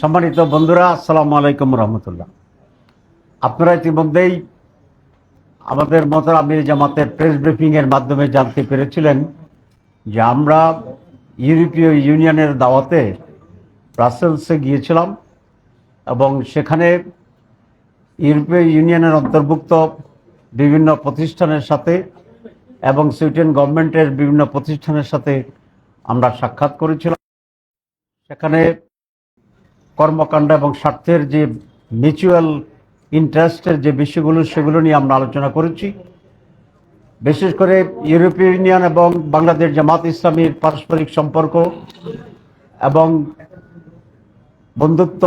সম্মানিত বন্ধুরা, আসসালামু আলাইকুম রহমতুল্লাহ। আপনারা ইতিমধ্যেই আমাদের মতো আমির জামাতের প্রেস ব্রিফিংয়ের মাধ্যমে জানতে পেরেছিলেন যে আমরা ইউরোপীয় ইউনিয়নের দাওয়াতে ব্রাসেলসে গিয়েছিলাম এবং সেখানে ইউরোপীয় ইউনিয়নের অন্তর্ভুক্ত বিভিন্ন প্রতিষ্ঠানের সাথে এবং সুইডেন গভর্নমেন্টের বিভিন্ন প্রতিষ্ঠানের সাথে আমরা সাক্ষাৎ করেছিলাম। সেখানে কর্মকাণ্ড এবং স্বার্থের যে মিউচুয়াল ইন্টারেস্টের যে বিষয়গুলো, সেগুলো নিয়ে আমরা আলোচনা করেছি। বিশেষ করে ইউরোপীয় ইউনিয়ন এবং বাংলাদেশ জামাত ইসলামীর পারস্পরিক সম্পর্ক এবং বন্ধুত্ব,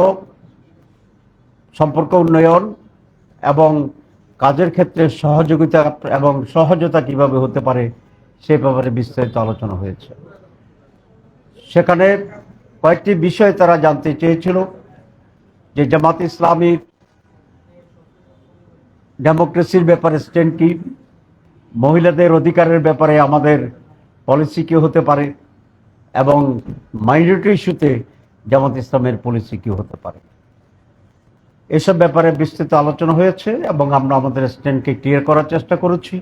সম্পর্ক উন্নয়ন এবং কাজের ক্ষেত্রে সহযোগিতা এবং সহজতা কীভাবে হতে পারে, সে ব্যাপারে বিস্তারিত আলোচনা হয়েছে। সেখানে কয়েকটি বিষয় তারা জানতে চেয়েছিল, যে জামাত ইসলামীর ডেমোক্রেসির ব্যাপারে স্ট্যান্ড কি, মহিলাদের অধিকারের ব্যাপারে আমাদের পলিসি কি হতে পারে, এবং মাইনরিটি ইস্যুতে জামাত ইসলামের পলিসি কি হতে পারে। এসব ব্যাপারে বিস্তৃত আলোচনা হয়েছে, এবং আমরা আমাদের স্ট্যান্ডকে ক্লিয়ার করার চেষ্টা করেছি।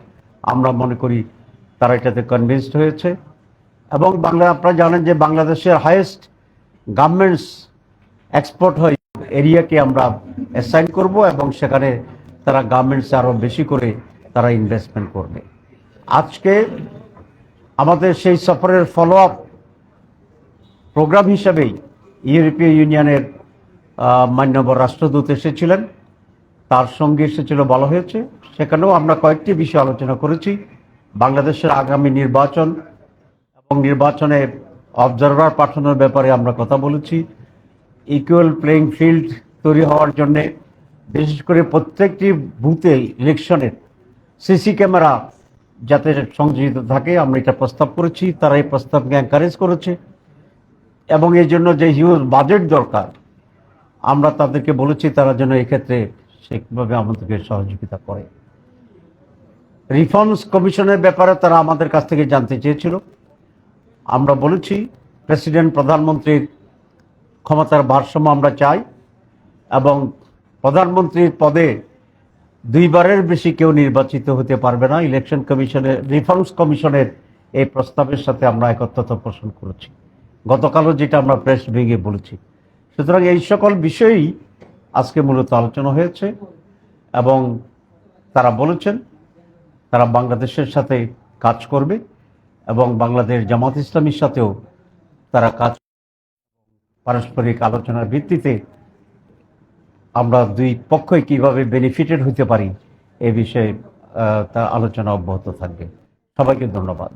আমরা মনে করি তারা এটাতে কনভিন্সড হয়েছে। এবং বাংলা, আপনারা জানেন যে বাংলাদেশের হাইয়েস্ট গার্মেন্টস এক্সপোর্ট হয় এরিয়াকে আমরা অ্যাসাইন করব এবং সেখানে তারা গার্মেন্টসে আরও বেশি করে তারা ইনভেস্টমেন্ট করবে। আজকে আমাদের সেই সফরের ফলো আপ প্রোগ্রাম হিসাবেই ইউরোপীয় ইউনিয়নের মান্যবর রাষ্ট্রদূত এসেছিলেন। তার সঙ্গে এসেছিল বলা হয়েছে। সেখানেও আমরা কয়েকটি বিষয় আলোচনা করেছি। বাংলাদেশের আগামী নির্বাচন এবং নির্বাচনে অবজারভার পাঠানোর ব্যাপারে আমরা কথা বলেছি। ইকুয়াল প্লেইং ফিল্ড তৈরি হওয়ার জন্যে, বিশেষ করে প্রত্যেকটি বুথে ইলেকশনের সিসি ক্যামেরা যাতে সংযোজিত থাকে, আমরা এটা প্রস্তাব করেছি, তারা এই প্রস্তাবকে এনকারেজ করেছে। এবং এই জন্য যে হিউজ বাজেট দরকার, আমরা তাদেরকে বলেছি তারা যেন এক্ষেত্রে সেভাবে আমাদেরকে সহযোগিতা করে। রিফর্মস কমিশনের ব্যাপারে তারা আমাদের কাছ থেকে জানতে চেয়েছিল। আমরা বলেছি প্রেসিডেন্ট প্রধানমন্ত্রীর ক্ষমতার ভারসাম্য আমরা চাই এবং প্রধানমন্ত্রীর পদে দুইবারের বেশি কেউ নির্বাচিত হতে পারবে না। ইলেকশন কমিশনের রিফর্মস কমিশনের এই প্রস্তাবের সাথে আমরা একত্রতা পোষণ করেছি। গতকালও যেটা আমরা প্রেস ভেঙে বলেছি। সুতরাং এই সকল বিষয়েই আজকে মূলত আলোচনা হয়েছে এবং তারা বলেছেন তারা বাংলাদেশের সাথে কাজ করবে। এবং বাংলাদেশ জামাত ইসলামীর সাথেও তারা কাজ পারস্পরিক আলোচনার ভিত্তিতে আমরা দুই পক্ষই কীভাবে বেনিফিটেড হতে পারি এ বিষয়ে তার আলোচনা অব্যাহত থাকবে। সবাইকে ধন্যবাদ।